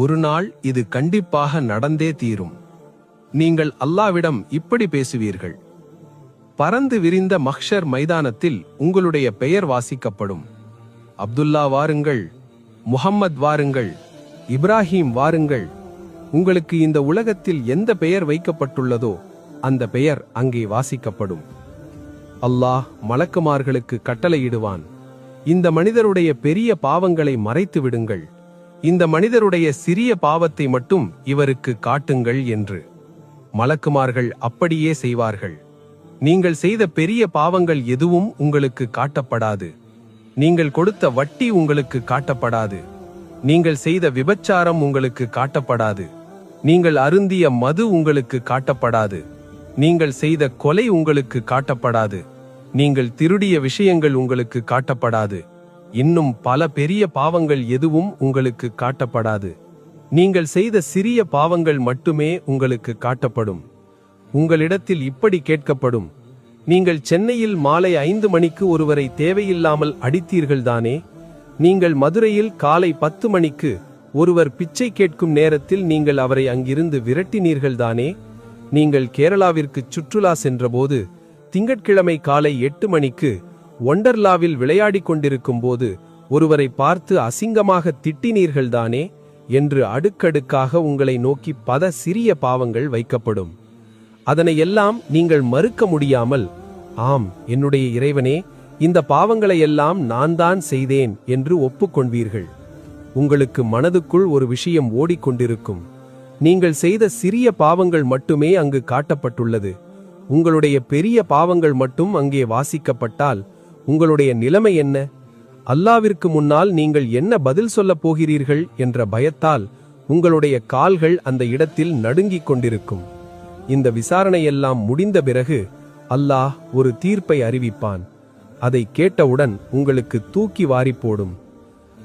ஒரு நாள் இது கண்டிப்பாக நடந்தே தீரும். நீங்கள் அல்லாவிடம் இப்படி பேசுவீர்கள். பறந்து விரிந்த மஹ்ஷர் மைதானத்தில் உங்களுடைய பெயர் வாசிக்கப்படும். அப்துல்லா வாருங்கள் முஹம்மத் வாருங்கள் இப்ராஹிம் வாருங்கள். உங்களுக்கு இந்த உலகத்தில் எந்த பெயர் வைக்கப்பட்டுள்ளதோ அந்த பெயர் அங்கே வாசிக்கப்படும். அல்லாஹ் மலக்குமார்களுக்கு கட்டளையிடுவான். இந்த மனிதருடைய பெரிய பாவங்களை மறைத்து விடுங்கள். இந்த மனிதருடைய சிறிய பாவத்தை மட்டும் இவருக்கு காட்டுங்கள் என்று. மலக்குமார்கள் அப்படியே செய்வார்கள். நீங்கள் செய்த பெரிய பாவங்கள் எதுவும் உங்களுக்கு காட்டப்படாது. நீங்கள் கொடுத்த வட்டி உங்களுக்கு காட்டப்படாது. நீங்கள் செய்த விபச்சாரம் உங்களுக்கு காட்டப்படாது. நீங்கள் அருந்திய மது உங்களுக்கு காட்டப்படாது. நீங்கள் செய்த கொலை உங்களுக்கு காட்டப்படாது. நீங்கள் திருடிய விஷயங்கள் உங்களுக்கு காட்டப்படாது. இன்னும் பல பெரிய பாவங்கள் எதுவும் உங்களுக்கு காட்டப்படாது. நீங்கள் செய்த சிறிய பாவங்கள் மட்டுமே உங்களுக்கு காட்டப்படும். உங்களிடத்தில் இப்படி கேட்கப்படும். நீங்கள் சென்னையில் மாலை ஐந்து மணிக்கு ஒருவரை தேவையில்லாமல் அடித்தீர்கள்தானே நீங்கள் மதுரையில் காலை பத்து மணிக்கு ஒருவர் பிச்சை கேட்கும் நேரத்தில் நீங்கள் அவரை அங்கிருந்து விரட்டினீர்கள்தானே நீங்கள் கேரளாவிற்கு சுற்றுலா சென்றபோது திங்கட்கிழமை காலை எட்டு மணிக்கு ஒண்டர்லாவில் விளையாடிக் கொண்டிருக்கும் போது ஒருவரை பார்த்து அசிங்கமாக திட்டினீர்கள்தானே என்று அடுக்கடுக்காக உங்களை நோக்கி பத சிறிய பாவங்கள் வைக்கப்படும். அதனை எல்லாம் நீங்கள் மறுக்க முடியாமல் ஆம் என்னுடைய இறைவனே இந்த பாவங்களை எல்லாம் நான் தான் செய்தேன் என்று ஒப்புக்கொள்வீர்கள். உங்களுக்கு மனதுக்குள் ஒரு விஷயம் ஓடிக்கொண்டிருக்கும் நீங்கள் செய்த சிறிய பாவங்கள் மட்டுமே அங்கு காட்டப்பட்டுள்ளது. உங்களுடைய பெரிய பாவங்கள் மட்டும் அங்கே வாசிக்கப்பட்டால் உங்களுடைய நிலைமை என்ன? அல்லாவிற்கு முன்னால் நீங்கள் என்ன பதில் சொல்லப் போகிறீர்கள் என்ற பயத்தால் உங்களுடைய கால்கள் அந்த இடத்தில் நடுங்கிக் கொண்டிருக்கும். இந்த விசாரணையெல்லாம் முடிந்த பிறகு அல்லாஹ் ஒரு தீர்ப்பை அறிவிப்பான். அதை கேட்டவுடன் உங்களுக்கு தூக்கி வாரி போடும்.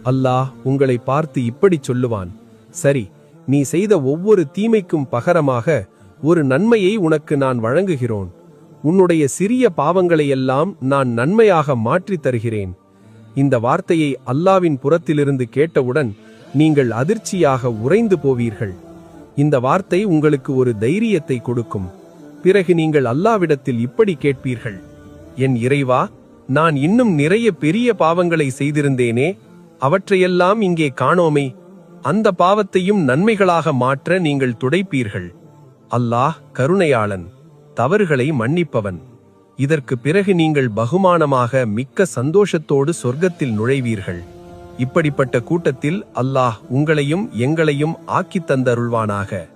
அல்லாஹ் உங்களை பார்த்து இப்படி சொல்லுவான் சரி நீ செய்த ஒவ்வொரு தீமைக்கும் பகரமாக ஒரு நன்மையை உனக்கு நான் வழங்குகிறோன் உன்னுடைய சிறிய பாவங்களையெல்லாம் நான் நன்மையாக மாற்றித் தருகிறேன். இந்த வார்த்தையை அல்லாவின் புறத்திலிருந்து கேட்டவுடன் நீங்கள் அதிர்ச்சியாக உறைந்து போவீர்கள். இந்த வார்த்தை உங்களுக்கு ஒரு தைரியத்தை கொடுக்கும். பிறகு நீங்கள் அல்லாவிடத்தில் இப்படி கேட்பீர்கள். என் இறைவா நான் இன்னும் நிறைய பெரிய பாவங்களை செய்திருந்தேனே அவற்றையெல்லாம் இங்கே காணோமே. அந்த பாவத்தையும் நன்மைகளாக மாற்ற நீங்கள் துடைப்பீர்கள். அல்லாஹ் கருணையாளன். தவறுகளை மன்னிப்பவன். இதற்கு பிறகு நீங்கள் பகுமானமாக மிக்க சந்தோஷத்தோடு சொர்க்கத்தில் நுழைவீர்கள். இப்படிப்பட்ட கூட்டத்தில் அல்லாஹ் உங்களையும் எங்களையும் ஆக்கித் தந்தருள்வானாக.